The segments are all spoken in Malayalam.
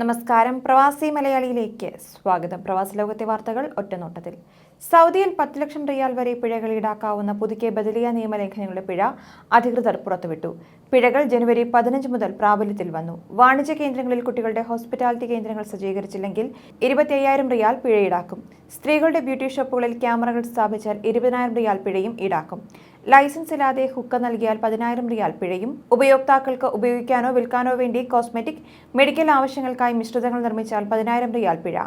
നമസ്കാരം. പ്രവാസി മലയാളിയിലേക്ക് സ്വാഗതം. പ്രവാസി ലോകത്തെ വാർത്തകൾ ഒറ്റനോട്ടത്തിൽ. സൗദിയിൽ പത്ത് ലക്ഷം റിയാൽ വരെ പിഴകൾ ഈടാക്കാവുന്ന പുതുക്കിയ ബദലിയ നിയമലംഘനങ്ങളുടെ പിഴ അധികൃതർ പുറത്തുവിട്ടു. പിഴകൾ ജനുവരി പതിനഞ്ച് മുതൽ പ്രാബല്യത്തിൽ വന്നു. വാണിജ്യ കേന്ദ്രങ്ങളിൽ കുട്ടികളുടെ ഹോസ്പിറ്റാലിറ്റി കേന്ദ്രങ്ങൾ സജ്ജീകരിച്ചില്ലെങ്കിൽ ഇരുപത്തി അയ്യായിരം റിയാൽ പിഴ ഈടാക്കും. സ്ത്രീകളുടെ ബ്യൂട്ടി ഷോപ്പുകളിൽ ക്യാമറകൾ സ്ഥാപിച്ചാൽ ഇരുപതിനായിരം റിയാൽ പിഴയും ഈടാക്കും. ലൈസൻസ് ഇല്ലാതെ ഹുക്ക നൽകിയാൽ പതിനായിരം റിയാൽ പിഴയും. ഉപയോക്താക്കൾക്ക് ഉപയോഗിക്കാനോ വിൽക്കാനോ വേണ്ടി കോസ്മെറ്റിക് മെഡിക്കൽ ആവശ്യങ്ങൾക്കായി മിശ്രിതങ്ങൾ നിർമ്മിച്ചാൽ പതിനായിരം റിയാൽ പിഴ.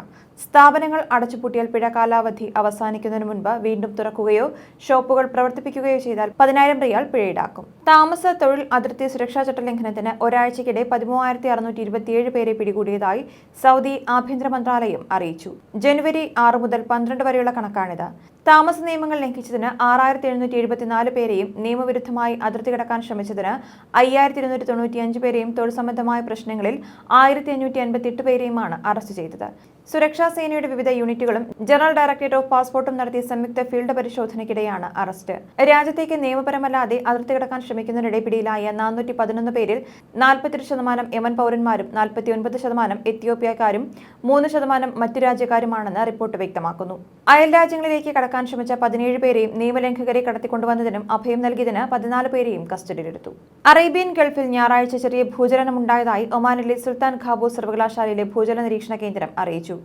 സ്ഥാപനങ്ങൾ അടച്ചുപൂട്ടിയാൽ പിഴ കാലാവധി അവസാനിക്കുന്നതിന് മുൻപ് വീണ്ടും തുറക്കുകയോ ഷോപ്പുകൾ പ്രവർത്തിപ്പിക്കുകയോ ചെയ്താൽ പതിനായിരം റിയാൽ പിഴ ഈടാക്കും. താമസ തൊഴിൽ അതിർത്തി സുരക്ഷാ ചട്ട ലംഘനത്തിന് ഒരാഴ്ചയ്ക്കിടെ പതിമൂവായിരത്തി അറുന്നൂറ്റി ഇരുപത്തിയേഴ് പേരെ പിടികൂടിയതായി സൗദി ആഭ്യന്തര മന്ത്രാലയം അറിയിച്ചു. ജനുവരി ആറ് മുതൽ പന്ത്രണ്ട് വരെയുള്ള കണക്കാണിത്. താമസ നിയമങ്ങൾ ലംഘിച്ചതിന് ആറായിരത്തി എഴുന്നൂറ്റി എഴുപത്തിനാല് പേരെയും നിയമവിരുദ്ധമായി അതിർത്തി കടക്കാൻ ശ്രമിച്ചതിന് അയ്യായിരത്തി ഇരുന്നൂറ്റി തൊണ്ണൂറ്റിയഞ്ച് പേരെയും തൊഴിൽ സംബന്ധമായ പ്രശ്നങ്ങളിൽ ആയിരത്തി അഞ്ഞൂറ്റി അൻപത്തി എട്ട് പേരെയുമാണ് അറസ്റ്റ് ചെയ്തത്. സുരക്ഷാ സേനയുടെ വിവിധ യൂണിറ്റുകളും ജനറൽ ഡയറക്ടറേറ്റ് ഓഫ് പാസ്പോർട്ടും നടത്തിയ സംയുക്ത ഫീൽഡ് പരിശോധനയ്ക്കിടെയാണ് അറസ്റ്റ്. രാജ്യത്തേക്ക് നിയമപരമല്ലാതെ അതിർത്തി കടക്കാൻ ശ്രമിക്കുന്നതിനിടെ പിടിയിലായ നാനൂറ്റി പതിനൊന്ന് പേരിൽ നാൽപ്പത്തിയെട്ട് ശതമാനം യമൻ പൗരന്മാരും നാൽപ്പത്തിയൊൻപത് ശതമാനം എത്യോപ്യക്കാരും മൂന്ന് ശതമാനം മറ്റു രാജ്യക്കാരുമാണെന്ന് റിപ്പോർട്ട് വ്യക്തമാക്കുന്നു. അയൽ രാജ്യങ്ങളിലേക്ക് കടക്കാൻ ശ്രമിച്ച പതിനേഴ് പേരെയും നിയമലംഘകരെ കടത്തിക്കൊണ്ടുവന്നതിനും അഭയം നൽകിയതിന് പതിനാല് പേരെയും കസ്റ്റഡിയിലെടുത്തു. അറേബ്യൻ ഗൾഫിൽ ഞായറാഴ്ച ചെറിയ ഭൂചലനമുണ്ടായതായി ഒമാനിലെ സുൽത്താൻ ഖാബൂസ് സർവകലാശാലയിലെ ഭൂചലന നിരീക്ഷണ കേന്ദ്രം അറിയിച്ചു.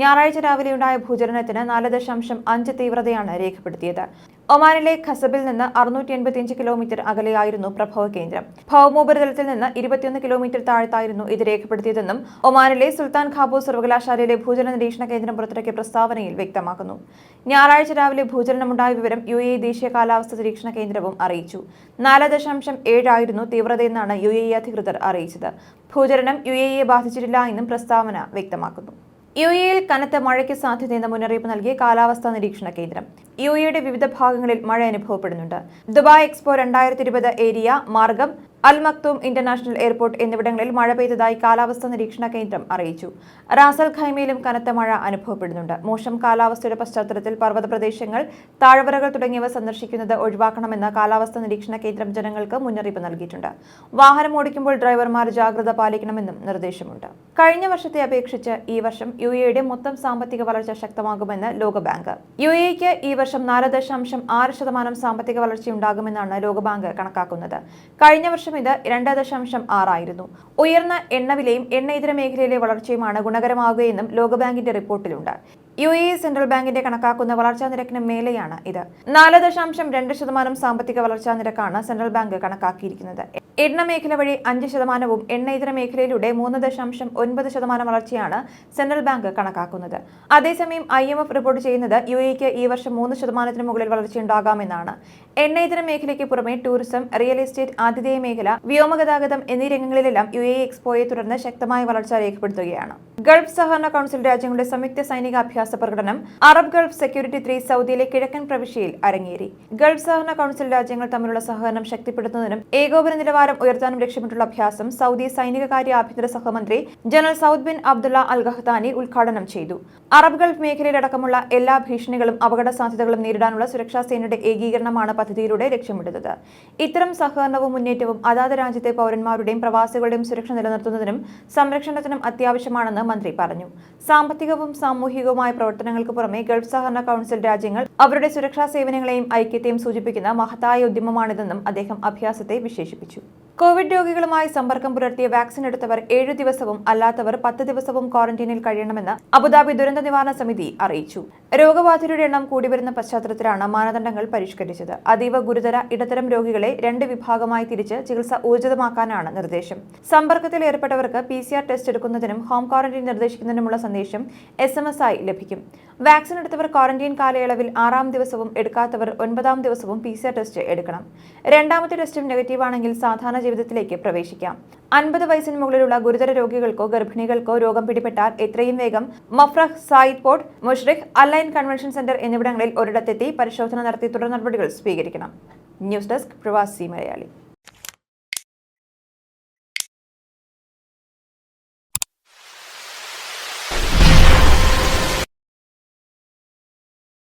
ഞായറാഴ്ച രാവിലെയുണ്ടായ ഭൂചലനത്തിന് നാല് ദശാംശം അഞ്ച് തീവ്രതയാണ് രേഖപ്പെടുത്തിയത്. ഒമാനിലെ ഖസബിൽ നിന്ന് അറുന്നൂറ്റി എൺപത്തിയഞ്ച് കിലോമീറ്റർ അകലെയായിരുന്നു പ്രഭവ കേന്ദ്രം. ഭൗമോപരിതലത്തിൽ നിന്ന് ഇരുപത്തിയൊന്ന് കിലോമീറ്റർ താഴത്തായിരുന്നു ഇത് രേഖപ്പെടുത്തിയതെന്നും ഒമാനിലെ സുൽത്താൻ ഖാബൂ സർവകലാശാലയിലെ ഭൂചലന നിരീക്ഷണ കേന്ദ്രം പുറത്തിറക്കിയ പ്രസ്താവനയിൽ വ്യക്തമാക്കുന്നു. ഞായറാഴ്ച രാവിലെ ഭൂചലനമുണ്ടായ വിവരം യു എ ദേശീയ കാലാവസ്ഥ നിരീക്ഷണ കേന്ദ്രവും അറിയിച്ചു. നാല് ദശാംശം ഏഴായിരുന്നു തീവ്രതയെന്നാണ് യു എ അധികൃതർ അറിയിച്ചത്. ഭൂചലനം യു എ ബാധിച്ചിട്ടില്ല എന്നും പ്രസ്താവന വ്യക്തമാക്കുന്നു. യു എയിൽ കനത്ത മഴയ്ക്ക് സാധ്യതയെന്ന മുന്നറിയിപ്പ് നൽകിയ കാലാവസ്ഥാ നിരീക്ഷണ കേന്ദ്രം. യു എയുടെ വിവിധ ഭാഗങ്ങളിൽ മഴ അനുഭവപ്പെടുന്നുണ്ട്. ദുബായ് എക്സ്പോ രണ്ടായിരത്തി ഇരുപത് ഏരിയ മാർഗം അൽ മക്തൂം ഇന്റർനാഷണൽ എയർപോർട്ട് എന്നിവിടങ്ങളിൽ മഴ പെയ്തതായി കാലാവസ്ഥാ നിരീക്ഷണ കേന്ദ്രം അറിയിച്ചു. റാസൽ ഖൈമയിലും കനത്ത മഴ അനുഭവപ്പെടുന്നുണ്ട്. മോശം കാലാവസ്ഥയുടെ പശ്ചാത്തലത്തിൽ പർവത പ്രദേശങ്ങൾ താഴ്വരകൾ തുടങ്ങിയവ സന്ദർശിക്കുന്നത് ഒഴിവാക്കണമെന്ന് കാലാവസ്ഥാ നിരീക്ഷണ കേന്ദ്രം ജനങ്ങൾക്ക് മുന്നറിയിപ്പ് നൽകിയിട്ടുണ്ട്. വാഹനം ഓടിക്കുമ്പോൾ ഡ്രൈവർമാർ ജാഗ്രത പാലിക്കണമെന്നും നിർദ്ദേശമുണ്ട്. കഴിഞ്ഞ വർഷത്തെ അപേക്ഷിച്ച് ഈ വർഷം യു എയുടെ മൊത്തം സാമ്പത്തിക വളർച്ച ശക്തമാകുമെന്ന് ലോകബാങ്ക്. യു എക്ക് ഈ വർഷം നാല് ദശാംശം ആറ് ശതമാനം സാമ്പത്തിക വളർച്ചയുണ്ടാകുമെന്നാണ് ലോകബാങ്ക് കണക്കാക്കുന്നത്. കഴിഞ്ഞ വർഷം ഇത് രണ്ട് ദശാംശം ആറായിരുന്നു. ഉയർന്ന എണ്ണവിലയും എണ്ണ ഇതര മേഖലയിലെ വളർച്ചയുമാണ് ഗുണകരമാകുകയെന്നും ലോകബാങ്കിന്റെ റിപ്പോർട്ടിലുണ്ട്. യു എ സെൻട്രൽ ബാങ്കിന്റെ കണക്കാക്കുന്ന വളർച്ചാ നിരക്കിന് മേലെയാണ് ഇത്. നാല് ദശാംശം രണ്ട് ശതമാനം സാമ്പത്തിക വളർച്ചാ നിരക്കാണ് സെൻട്രൽ ബാങ്ക് കണക്കാക്കിയിരിക്കുന്നത്. എണ്ണ മേഖല വഴി അഞ്ച് ശതമാനവും എണ്ണ ഇതര മേഖലയിലൂടെ മൂന്ന് ദശാംശം ഒൻപത് ശതമാനം വളർച്ചയാണ് സെൻട്രൽ ബാങ്ക് കണക്കാക്കുന്നത്. അതേസമയം ഐ എം എഫ് റിപ്പോർട്ട് ചെയ്യുന്നത് യു എക്ക് ഈ വർഷം മൂന്ന് ശതമാനത്തിന് മുകളിൽ വളർച്ചയുണ്ടാകാമെന്നാണ്. എണ്ണ ഇതര മേഖലയ്ക്ക് പുറമെ ടൂറിസം റിയൽ എസ്റ്റേറ്റ് ആതിഥേയ മേഖല വ്യോമഗതാഗതം എന്നീ രംഗങ്ങളിലെല്ലാം യു എ എക്സ്പോയെ തുടർന്ന് ശക്തമായ വളർച്ച രേഖപ്പെടുത്തുകയാണ്. ഗൾഫ് സഹകരണ കൌൺസിൽ രാജ്യങ്ങളുടെ സംയുക്ത സൈനിക അഭ്യാസ പ്രകടനം അറബ് ഗൾഫ് സെക്യൂരിറ്റി ത്രീ സൗദിയിലെ കിഴക്കൻ പ്രവിശ്യയിൽ അരങ്ങേറി. ഗൾഫ് സഹകരണ കൌൺസിൽ രാജ്യങ്ങൾ തമ്മിലുള്ള സഹകരണം ശക്തിപ്പെടുത്തുന്നതിനും ഏകോപന നിലവാരം ഉയർത്താനും ലക്ഷ്യമിട്ടുള്ള അഭ്യാസം സൗദി സൈനിക കാര്യ ആഭ്യന്തര സഹമന്ത്രി General Saud bin Abdullah Al Gahtani ഉദ്ഘാടനം ചെയ്തു. അറബ് ഗൾഫ് മേഖലയിലടക്കമുള്ള എല്ലാ ഭീഷണികളും അപകട സാധ്യതകളും നേരിടാനുള്ള സുരക്ഷാ സേനയുടെ ഏകീകരണമാണ് പദ്ധതിയിലൂടെ ലക്ഷ്യമിടുന്നത്. ഇത്തരം സഹകരണവും മുന്നേറ്റവും അതാത് രാജ്യത്തെ പൗരന്മാരുടെയും പ്രവാസികളുടെയും സുരക്ഷ നിലനിർത്തുന്നതിനും സംരക്ഷണത്തിനും അത്യാവശ്യമാണെന്ന് മന്ത്രി പറഞ്ഞു. സാമ്പത്തികവും സാമൂഹികവുമായ പ്രവർത്തനങ്ങൾക്ക് പുറമെ ഗൾഫ് സഹകരണ കൗൺസിൽ രാജ്യങ്ങൾ അവരുടെ സുരക്ഷാ സേവനങ്ങളെയും ഐക്യത്തെയും സൂചിപ്പിക്കുന്ന മഹത്തായ ഉദ്യമമാണിതെന്നും അദ്ദേഹം അഭ്യാസത്തെ വിശേഷിപ്പിച്ചു. കോവിഡ് രോഗികളുമായി സമ്പർക്കം പുലർത്തിയ വാക്സിൻ എടുത്തവർ ഏഴു ദിവസവും അല്ലാത്തവർ പത്ത് ദിവസവും ക്വാറന്റീനിൽ കഴിയണമെന്ന് അബുദാബി ദുരന്ത നിവാരണ സമിതി അറിയിച്ചു. രോഗബാധിതരുടെ എണ്ണം കൂടിവരുന്ന പശ്ചാത്തലത്തിലാണ് മാനദണ്ഡങ്ങൾ പരിഷ്കരിച്ചത്. അതീവ ഗുരുതര ഇടത്തരം രോഗികളെ രണ്ട് വിഭാഗമായി തിരിച്ച് ചികിത്സ ഊർജിതമാക്കാനാണ് നിർദ്ദേശം. സമ്പർക്കത്തിൽ ഏർപ്പെട്ടവർക്ക് പി സി ആർ ടെസ്റ്റ് എടുക്കുന്നതിനും ഹോം ക്വാറന്റീൻ നിർദ്ദേശിക്കുന്നതിനുമുള്ള സന്ദേശം എസ് എം എസ് ആയി ലഭിക്കും. വാക്സിൻ എടുത്തവർ ക്വാറന്റീൻ കാലയളവിൽ ആറാം ദിവസവും എടുക്കാത്തവർ ഒൻപതാം ദിവസവും പി സി ആർ ടെസ്റ്റ് എടുക്കണം. രണ്ടാമത്തെ ടെസ്റ്റും നെഗറ്റീവ് ആണെങ്കിൽ സാധാരണ ജീവിതത്തിലേക്ക് പ്രവേശിക്കാം. അൻപത് വയസ്സിന് മുകളിലുള്ള ഗുരുതര രോഗികൾക്കോ ഗർഭിണികൾക്കോ രോഗം പിടിപെട്ടാൽ എത്രയും വേഗം Mafraq Zayed Port Mushrif Al Ain convention centre എന്നിവിടങ്ങളിൽ ഒരിടത്തെത്തി പരിശോധന നടത്തി തുടർ നടപടികൾ സ്വീകരിക്കണം. ന്യൂസ് ഡെസ്ക് പ്രവാസി മലയാളി.